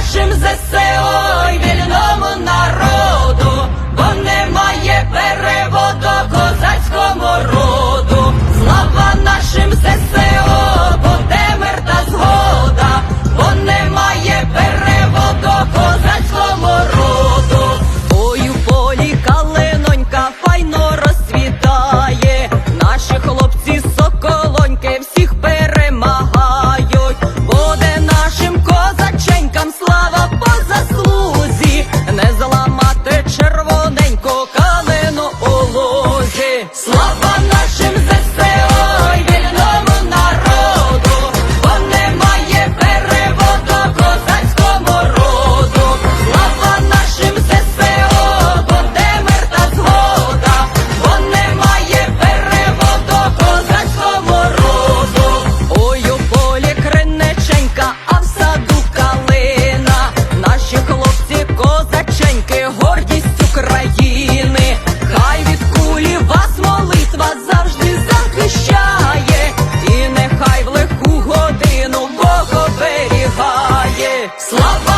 нашим ЗСО Слава